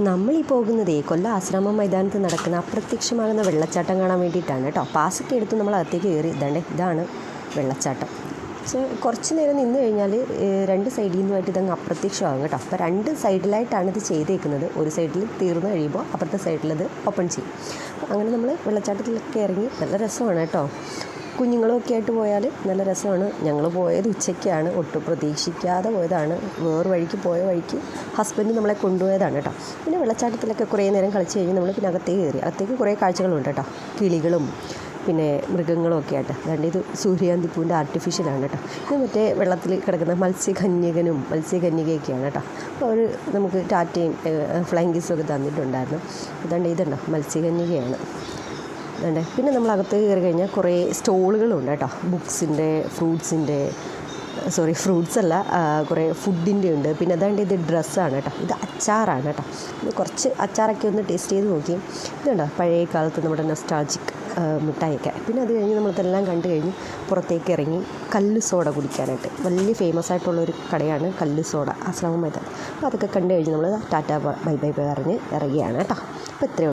നമ്മൾ ഈ പോകുന്നതേ കൊല്ലം ആശ്രമ മൈതാനത്ത് നടക്കുന്ന അപ്രത്യക്ഷമാകുന്ന വെള്ളച്ചാട്ടം കാണാൻ വേണ്ടിയിട്ടാണ് കേട്ടോ. പാസൊക്കെ എടുത്ത് നമ്മൾ അകത്തേക്ക് കയറി ഇതാണ്ട് ഇതാണ് വെള്ളച്ചാട്ടം. പക്ഷേ കുറച്ച് നേരം നിന്ന് കഴിഞ്ഞാൽ രണ്ട് സൈഡിൽ നിന്നുമായിട്ട് ഇതങ്ങ് അപ്രത്യക്ഷമാകും കേട്ടോ. അപ്പോൾ രണ്ട് സൈഡിലായിട്ടാണ് ഇത് ചെയ്തേക്കുന്നത്. ഒരു സൈഡിൽ തീർന്നു കഴിയുമ്പോൾ അപ്പുറത്തെ സൈഡിലത് ഓപ്പൺ ചെയ്യും. അങ്ങനെ നമ്മൾ വെള്ളച്ചാട്ടത്തിലൊക്കെ ഇറങ്ങി നല്ല രസമാണ് കേട്ടോ. കുഞ്ഞുങ്ങളൊക്കെ ആയിട്ട് പോയാൽ നല്ല രസമാണ്. ഞങ്ങൾ പോയത് ഉച്ചയ്ക്കാണ്. ഒട്ടും പ്രതീക്ഷിക്കാതെ പോയതാണ്. വേറെ വഴിക്ക് പോയ വഴിക്ക് ഹസ്ബൻഡ് നമ്മളെ കൊണ്ടുപോയതാണ് കേട്ടോ. പിന്നെ വെള്ളച്ചാട്ടത്തിലൊക്കെ കുറേ നേരം കളിച്ച് കഴിഞ്ഞ് നമ്മൾ പിന്നെ അകത്തേക്ക് കയറി. അകത്തേക്ക് കുറേ കാഴ്ചകളുണ്ട് കേട്ടോ. കിളികളും പിന്നെ മൃഗങ്ങളും ഒക്കെ ആയിട്ട്. അതുകൊണ്ട് ഇത് സൂര്യാന്തിപ്പൂവിന്റെ ആർട്ടിഫിഷ്യലാണ് കേട്ടോ. ഇത് മറ്റേ വെള്ളത്തിൽ കിടക്കുന്ന മത്സ്യകന്യകനും മത്സ്യകന്യകയൊക്കെയാണ് കേട്ടോ. അപ്പോൾ അവർ നമുക്ക് ടാറ്റയും ഫ്ലൈങ് കിസ്സും ഒക്കെ തന്നിട്ടുണ്ടായിരുന്നു. അതുകൊണ്ട് ഇതുണ്ടോ? മത്സ്യകന്യകയാണ്. അതുകൊണ്ട് പിന്നെ നമ്മൾ അകത്ത് കയറി കഴിഞ്ഞാൽ കുറേ സ്റ്റോളുകളുണ്ട് കേട്ടോ. ബുക്സിന്റെ ഫ്രൂട്ട്സിന്റെ സോറി ഫ്രൂട്ട്സ് അല്ല കുറേ ഫുഡിന്റെ ഉണ്ട്. പിന്നെ അതാണ്ട് ഇത് ഡ്രസ്സാണ് കേട്ടോ. ഇത് അച്ചാറാണ് കേട്ടോ. ഇത് കുറച്ച് അച്ചാറൊക്കെ ഒന്ന് ടേസ്റ്റ് ചെയ്ത് നോക്കി. ഇതുണ്ടോ പഴയ കാലത്ത് നമ്മുടെ നൊസ്റ്റാൾജിക് മിഠായിയൊക്കെ. പിന്നെ അത് കഴിഞ്ഞ് നമ്മളിതെല്ലാം കണ്ടു കഴിഞ്ഞ് പുറത്തേക്ക് ഇറങ്ങി കല്ല് സോഡ കുടിക്കാനായിട്ട്. വലിയ ഫേമസ് ആയിട്ടുള്ള ഒരു കടയാണ് കല്ല് സോഡ ആശ്രമം മൈതാൻ അപ്പോൾ അതൊക്കെ കണ്ടു കഴിഞ്ഞ് നമ്മൾ ടാറ്റ ബൈ ബൈ പറഞ്ഞ് ഇറങ്ങിയാണ് കേട്ടോ. അപ്പോൾ ഇത്രയേ